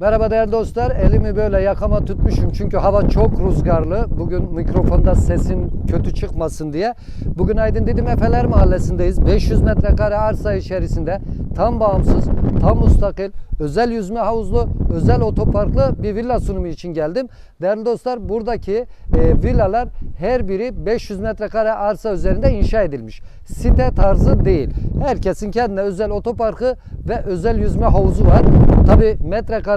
Merhaba değerli dostlar. Elimi böyle yakama tutmuşum çünkü hava çok rüzgarlı. Bugün mikrofonda sesim kötü çıkmasın diye. Bugün Aydın Didim Efeler Mahallesi'ndeyiz. 500 metrekare arsa içerisinde tam bağımsız, tam mustakil, özel yüzme havuzlu, özel otoparklı bir villa sunumu için geldim. Değerli dostlar buradaki e, villalar her biri 500 metrekare arsa üzerinde inşa edilmiş. Site tarzı değil. Herkesin kendine özel otoparkı ve özel yüzme havuzu var. Tabi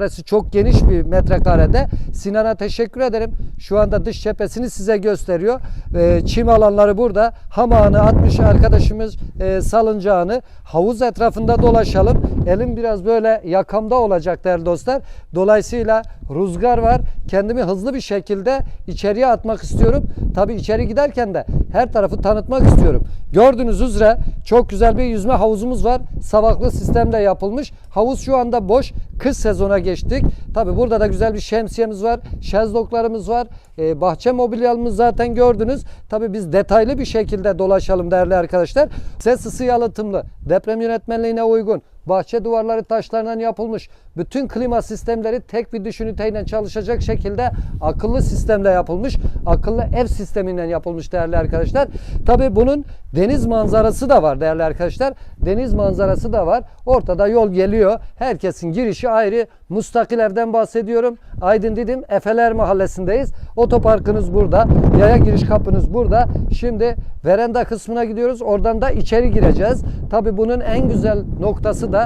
metrekaresi çok geniş bir metrekarede. Sinan'a teşekkür ederim. Şu anda dış cephesini size gösteriyor. Ee, çim alanları burada. Hamağını atmış arkadaşımız e, salıncağını. Havuz etrafında dolaşalım. Elim biraz böyle yakamda olacak değerli dostlar. Dolayısıyla rüzgar var. Kendimi hızlı bir şekilde içeriye atmak istiyorum. Tabi içeri giderken de her tarafı tanıtmak istiyorum. Gördüğünüz üzere çok güzel bir yüzme havuzumuz var. Savaklı sistemle yapılmış. Havuz şu anda boş. Kış sezona geçtik. Tabi burada da güzel bir şemsiyemiz var. Şezlonglarımız var. Ee, bahçe mobilyamız zaten gördünüz. Tabi biz detaylı bir şekilde dolaşalım değerli arkadaşlar. Ses ısı yalıtımlı, deprem yönetmenliğine uygun, bahçe duvarları taşlarından yapılmış. Bütün klima sistemleri tek bir düş üniteyle çalışacak şekilde akıllı sistemle yapılmış. Akıllı ev sisteminden yapılmış değerli arkadaşlar. Tabi bunun deniz manzarası da var değerli arkadaşlar. Deniz manzarası da var. Ortada yol geliyor. Herkesin girişi ayrı. Mustakil evden bahsediyorum. Aydın Didim Efeler Mahallesi'ndeyiz. Otoparkınız burada. Yaya giriş kapınız burada. Şimdi veranda kısmına gidiyoruz. Oradan da içeri gireceğiz. Tabi bunun en güzel noktası da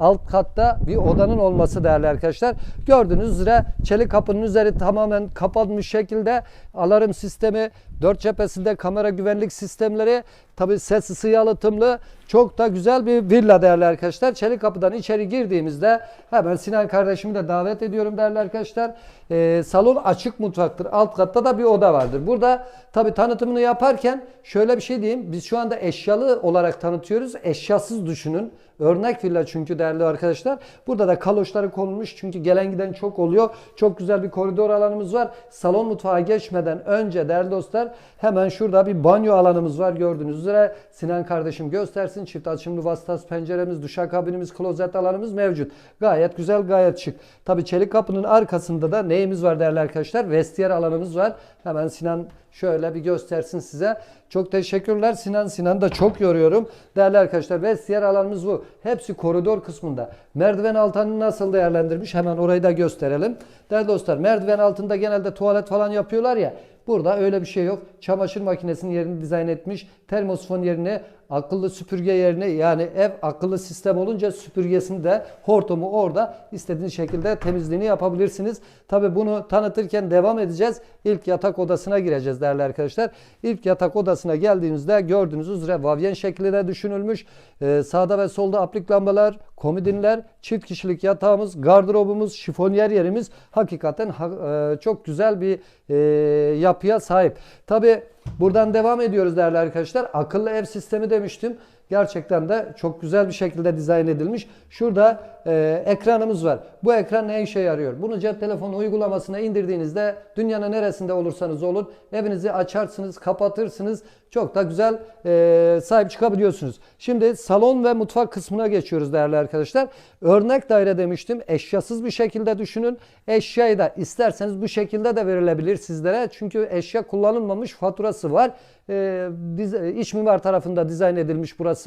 alt katta bir odanın olması değerli arkadaşlar. Gördüğünüz üzere çelik kapının üzeri tamamen kapanmış şekilde alarm sistemi, dört cephesinde kamera güvenlik sistemleri, tabi ses ısı yalıtımlı çok da güzel bir villa değerli arkadaşlar. Çelik kapıdan içeri girdiğimizde hemen Sinan kardeşimi de davet ediyorum değerli arkadaşlar. Ee, salon açık mutfaktır. Alt katta da bir oda vardır. Burada tabi tanıtımını yaparken şöyle bir şey diyeyim. Biz şu anda eşyalı olarak tanıtıyoruz. Eşyasız düşünün. Örnek villa çünkü değerli arkadaşlar. Burada da kaloşları konulmuş çünkü gelen giden çok oluyor. Çok güzel bir koridor alanımız var. Salon mutfağa geçmeden önce değerli dostlar hemen şurada bir banyo alanımız var gördüğünüz üzere. Sinan kardeşim göstersin. Çift açımlı vasıtası penceremiz, duşakabinimiz, klozet alanımız mevcut. Gayet güzel, gayet şık. Tabi çelik kapının arkasında da neyimiz var değerli arkadaşlar? Vestiyer alanımız var. Hemen Sinan şöyle bir göstersin size. Çok teşekkürler Sinan. Sinan da çok yoruyorum. Değerli arkadaşlar vestiyer alanımız bu. Hepsi koridor kısmında. Merdiven altını nasıl değerlendirmiş hemen orayı da gösterelim. Değerli dostlar merdiven altında genelde tuvalet falan yapıyorlar ya. Burada öyle bir şey yok. Çamaşır makinesinin yerini dizayn etmiş. Termosfon yerine akıllı süpürge yerine yani ev akıllı sistem olunca süpürgesini de hortumu orada istediğiniz şekilde temizliğini yapabilirsiniz. Tabi bunu tanıtırken devam edeceğiz. İlk yatak odasına gireceğiz değerli arkadaşlar. İlk yatak odasına geldiğimizde gördüğünüz üzere vavyen şeklinde düşünülmüş. Ee, sağda ve solda aplik lambalar, komodinler, çift kişilik yatağımız, gardırobumuz, şifonyer yerimiz hakikaten ha, e, çok güzel bir e, yapıya sahip. Tabi buradan devam ediyoruz değerli arkadaşlar. Akıllı ev sistemi demiştim. Gerçekten de çok güzel bir şekilde dizayn edilmiş. Şurada e, ekranımız var. Bu ekran ne işe yarıyor? Bunu cep telefonu uygulamasına indirdiğinizde dünyanın neresinde olursanız olun evinizi açarsınız, kapatırsınız. Çok da güzel e, sahip çıkabiliyorsunuz. Şimdi salon ve mutfak kısmına geçiyoruz değerli arkadaşlar. Örnek daire demiştim. Eşyasız bir şekilde düşünün. Eşyayı da isterseniz bu şekilde de verilebilir sizlere. Çünkü eşya kullanılmamış faturası var. E, diz, iç mimar tarafında dizayn edilmiş burası.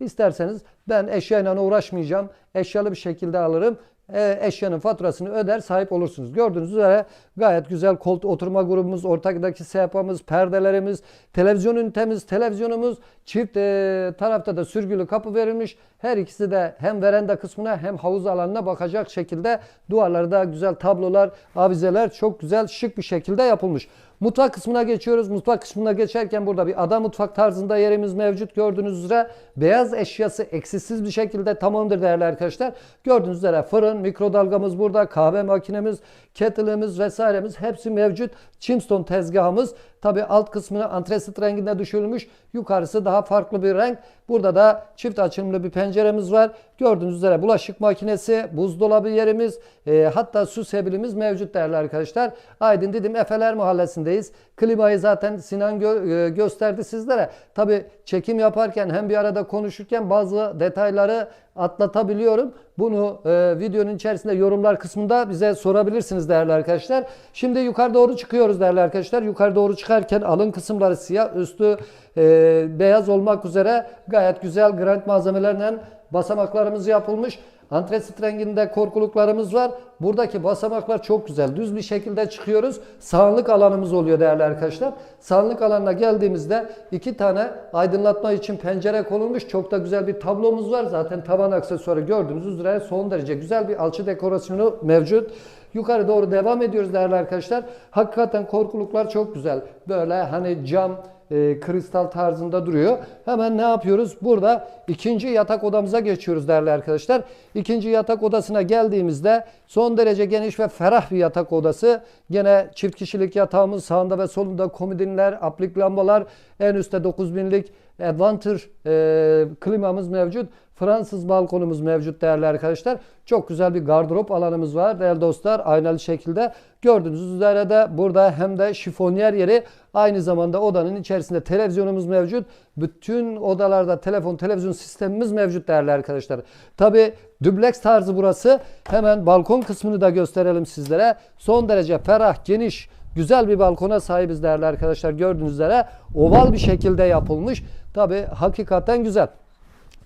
İsterseniz ben eşyayla uğraşmayacağım. Eşyalı bir şekilde alırım. E, eşyanın faturasını öder sahip olursunuz. Gördüğünüz üzere gayet güzel koltuk oturma grubumuz, ortakdaki sehpamız, perdelerimiz, televizyon ünitemiz, televizyonumuz, çift e, tarafta da sürgülü kapı verilmiş. Her ikisi de hem veranda kısmına hem havuz alanına bakacak şekilde duvarlarda güzel tablolar, avizeler çok güzel şık bir şekilde yapılmış. Mutfak kısmına geçiyoruz. Mutfak kısmına geçerken burada bir ada mutfak tarzında yerimiz mevcut. Gördüğünüz üzere beyaz eşyası eksiksiz bir şekilde tamamdır değerli arkadaşlar. Gördüğünüz üzere fırın, mikrodalgamız burada, kahve makinemiz, kettle'ımız vesairemiz hepsi mevcut. Chimstone tezgahımız tabi alt kısmını antresit renginde düşürülmüş. Yukarısı daha farklı bir renk. Burada da çift açılımlı bir penceremiz var. Gördüğünüz üzere bulaşık makinesi, buzdolabı yerimiz, e, hatta su sebilimiz mevcut değerli arkadaşlar. Aydın Didim Efeler Mahallesi'ndeyiz. Klimayı zaten Sinan gö- e, gösterdi sizlere. Tabi çekim yaparken hem bir arada konuşurken bazı detayları atlatabiliyorum. Bunu e, videonun içerisinde yorumlar kısmında bize sorabilirsiniz değerli arkadaşlar. Şimdi yukarı doğru çıkıyoruz değerli arkadaşlar. Yukarı doğru çıkarken alın kısımları siyah, üstü e, beyaz olmak üzere gayet güzel granit malzemelerle basamaklarımız yapılmış. Antresit renginde korkuluklarımız var. Buradaki basamaklar çok güzel. Düz bir şekilde çıkıyoruz. Sağlık alanımız oluyor değerli arkadaşlar. Sağlık alanına geldiğimizde iki tane aydınlatma için pencere konulmuş. Çok da güzel bir tablomuz var. Zaten tavan aksesuarı gördüğünüz üzere son derece güzel bir alçı dekorasyonu mevcut. Yukarı doğru devam ediyoruz değerli arkadaşlar. Hakikaten korkuluklar çok güzel. Böyle hani cam, e, kristal tarzında duruyor. Hemen ne yapıyoruz? Burada ikinci yatak odamıza geçiyoruz değerli arkadaşlar. İkinci yatak odasına geldiğimizde son derece geniş ve ferah bir yatak odası. Gene çift kişilik yatağımız sağında ve solunda komodinler, aplik lambalar, en üstte 9000'lik Advantage e, klimamız mevcut. Fransız balkonumuz mevcut değerli arkadaşlar. Çok güzel bir gardırop alanımız var değerli dostlar. Aynalı şekilde gördüğünüz üzere de burada hem de şifonyer yeri aynı zamanda odanın içerisinde televizyonumuz mevcut. Bütün odalarda telefon, televizyon sistemimiz mevcut değerli arkadaşlar. Tabi dubleks tarzı burası. Hemen balkon kısmını da gösterelim sizlere. Son derece ferah, geniş, güzel bir balkona sahibiz değerli arkadaşlar. Gördüğünüz üzere oval bir şekilde yapılmış. Tabi hakikaten güzel.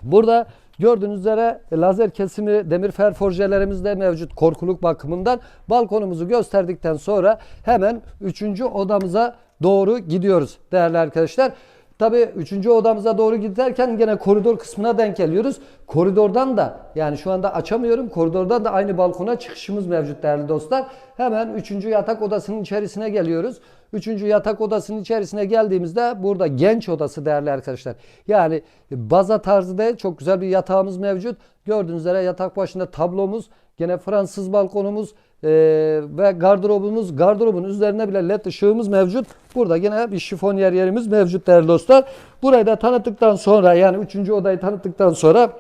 Burada gördüğünüz üzere lazer kesimi demir fer forjelerimiz de mevcut korkuluk bakımından. Balkonumuzu gösterdikten sonra hemen 3. odamıza doğru gidiyoruz değerli arkadaşlar. Tabi 3. odamıza doğru giderken gene koridor kısmına denk geliyoruz. Koridordan da yani şu anda açamıyorum. Koridordan da aynı balkona çıkışımız mevcut değerli dostlar. Hemen 3. yatak odasının içerisine geliyoruz. Üçüncü yatak odasının içerisine geldiğimizde burada genç odası değerli arkadaşlar. Yani baza tarzı değil çok güzel bir yatağımız mevcut. Gördüğünüz üzere yatak başında tablomuz, gene Fransız balkonumuz e, ve gardırobumuz. Gardırobun üzerine bile led ışığımız mevcut. Burada gene bir şifonyer yerimiz mevcut değerli dostlar. Burayı da tanıttıktan sonra yani üçüncü odayı tanıttıktan sonra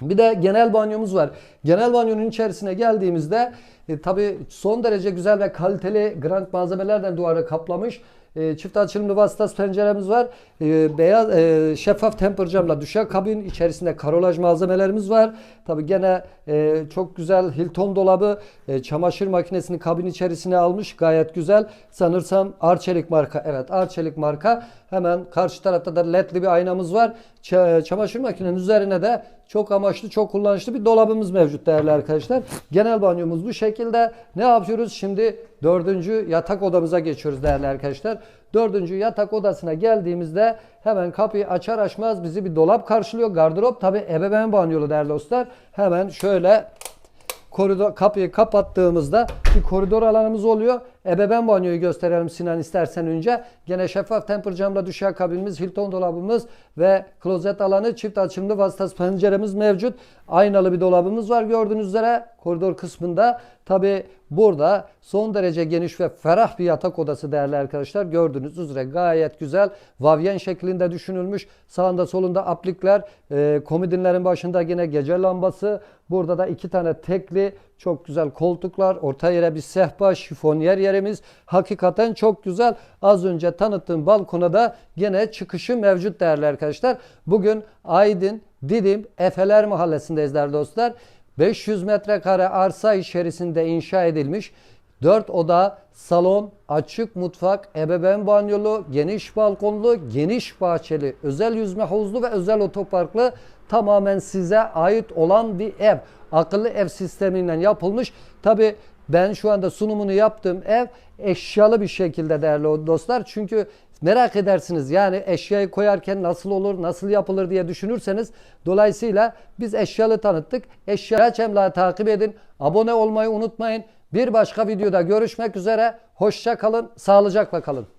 bir de genel banyomuz var. Genel banyonun içerisine geldiğimizde e, tabi son derece güzel ve kaliteli granit malzemelerden duvarı kaplamış. E, çift açılımlı vasıtası penceremiz var. E, beyaz e, şeffaf temper camla düşer kabin içerisinde karolaj malzemelerimiz var. Tabi gene e, çok güzel Hilton dolabı e, çamaşır makinesini kabin içerisine almış. Gayet güzel. Sanırsam Arçelik marka. Evet Arçelik marka. Hemen karşı tarafta da ledli bir aynamız var. Ç- çamaşır makinenin üzerine de çok amaçlı, çok kullanışlı bir dolabımız mevcut değerli arkadaşlar. Genel banyomuz bu şekilde. Ne yapıyoruz? Şimdi dördüncü yatak odamıza geçiyoruz değerli arkadaşlar. Dördüncü yatak odasına geldiğimizde hemen kapıyı açar açmaz bizi bir dolap karşılıyor. Gardırop tabi ebeveyn banyolu değerli dostlar. Hemen şöyle koridor kapıyı kapattığımızda bir koridor alanımız oluyor. Ebeveyn banyoyu gösterelim Sinan istersen önce. Gene şeffaf temper camla düşer kabinimiz, Hilton dolabımız ve klozet alanı çift açımlı vasıtası penceremiz mevcut. Aynalı bir dolabımız var gördüğünüz üzere koridor kısmında. Tabi burada son derece geniş ve ferah bir yatak odası değerli arkadaşlar. Gördüğünüz üzere gayet güzel. Vavyen şeklinde düşünülmüş. Sağında solunda aplikler, e, komodinlerin başında yine gece lambası. Burada da iki tane tekli çok güzel koltuklar. Orta yere bir sehpa, şifonyer yerimiz. Hakikaten çok güzel. Az önce tanıttığım balkona da gene çıkışı mevcut değerli arkadaşlar. Bugün Aydın, Didim, Efeler Mahallesi'ndeyiz değerli dostlar. 500 metrekare arsa içerisinde inşa edilmiş 4 oda, salon, açık mutfak, ebeveyn banyolu, geniş balkonlu, geniş bahçeli, özel yüzme havuzlu ve özel otoparklı tamamen size ait olan bir ev. Akıllı ev sistemiyle yapılmış. Tabi ben şu anda sunumunu yaptığım ev eşyalı bir şekilde değerli dostlar. Çünkü merak edersiniz yani eşyayı koyarken nasıl olur, nasıl yapılır diye düşünürseniz dolayısıyla biz eşyalı tanıttık. Eşya emlakı takip edin. Abone olmayı unutmayın. Bir başka videoda görüşmek üzere. Hoşça kalın, sağlıcakla kalın.